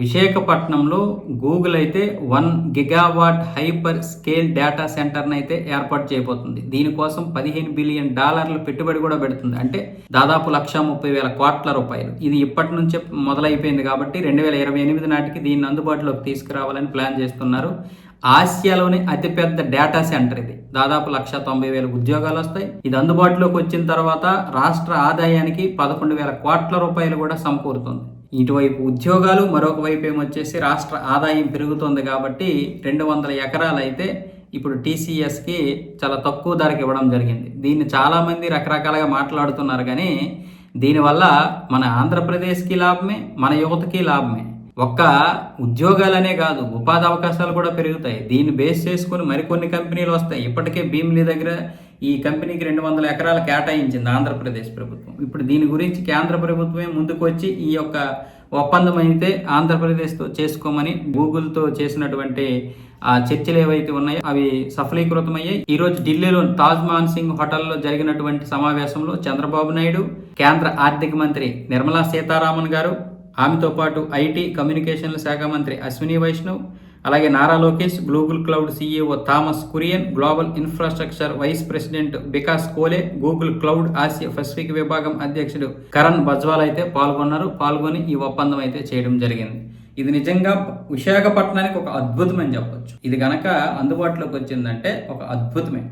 విశాఖపట్నంలో గూగుల్ అయితే one gigawatt hyper scale data సెంటర్ని అయితే ఏర్పాటు చేయబోతుంది. దీనికోసం పదిహేను బిలియన్ డాలర్ల పెట్టుబడి కూడా పెడుతుంది. అంటే దాదాపు లక్ష ముప్పై వేల కోట్ల రూపాయలు. ఇది ఇప్పటి నుంచే మొదలైపోయింది కాబట్టి రెండు వేల ఇరవై ఎనిమిది నాటికి దీన్ని అందుబాటులోకి తీసుకురావాలని ప్లాన్ చేస్తున్నారు. ఆసియాలోని అతిపెద్ద డేటా సెంటర్ ఇది. దాదాపు లక్ష తొంభై వేల ఉద్యోగాలు వస్తాయి. ఇది అందుబాటులోకి వచ్చిన తర్వాత రాష్ట్ర ఆదాయానికి పదకొండు వేల కోట్ల రూపాయలు కూడా సమకూరుతుంది. ఇటువైపు ఉద్యోగాలు మరొక వైపు ఏమొచ్చేసి రాష్ట్ర ఆదాయం పెరుగుతుంది కాబట్టి రెండు వందల ఎకరాలు అయితే ఇప్పుడు టీసీఎస్కి చాలా తక్కువ ధరకు ఇవ్వడం జరిగింది. దీన్ని చాలామంది రకరకాలుగా మాట్లాడుతున్నారు కానీ దీనివల్ల మన ఆంధ్రప్రదేశ్కి లాభమే మన యువతకి లాభమే. ఒక్క ఉద్యోగాలనే కాదు ఉపాధి అవకాశాలు కూడా పెరుగుతాయి. దీన్ని బేస్ చేసుకుని మరికొన్ని కంపెనీలు వస్తాయి. ఇప్పటికే భీమిలీ దగ్గర ఈ కంపెనీకి రెండు వందల ఎకరాలు కేటాయించింది ఆంధ్రప్రదేశ్ ప్రభుత్వం. ఇప్పుడు దీని గురించి కేంద్ర ప్రభుత్వమే ముందుకు వచ్చి ఈ యొక్క ఒప్పందం అయితే ఆంధ్రప్రదేశ్తో చేసుకోమని గూగుల్తో చేసినటువంటి ఆ చర్చలు ఏవైతే ఉన్నాయో అవి సఫలీకృతమయ్యాయి. ఈ రోజు ఢిల్లీలో తాజ్ మాన్ సింగ్ హోటల్లో జరిగినటువంటి సమావేశంలో చంద్రబాబు నాయుడు కేంద్ర ఆర్థిక మంత్రి నిర్మలా సీతారామన్ గారు ఆమెతో పాటు ఐటీ కమ్యూనికేషన్ల శాఖ మంత్రి అశ్విని వైష్ణవ్ అలాగే Nara Lokesh Google cloud CEO Thomas Kurian global infrastructure vice president Bikas Koley Google cloud Asia Pacific విభాగం అధ్యక్షుడు కరణ్ బజ్వాల్ అయితే పాల్గొన్నారు. పాల్గొని ఈ ఒప్పందం అయితే చేయడం జరిగింది. ఇది నిజంగా విశాఖపట్నానికి ఒక అద్భుతమని చెప్పొచ్చు. ఇది గనక అందుబాటులోకి వచ్చిందంటే ఒక అద్భుతమే.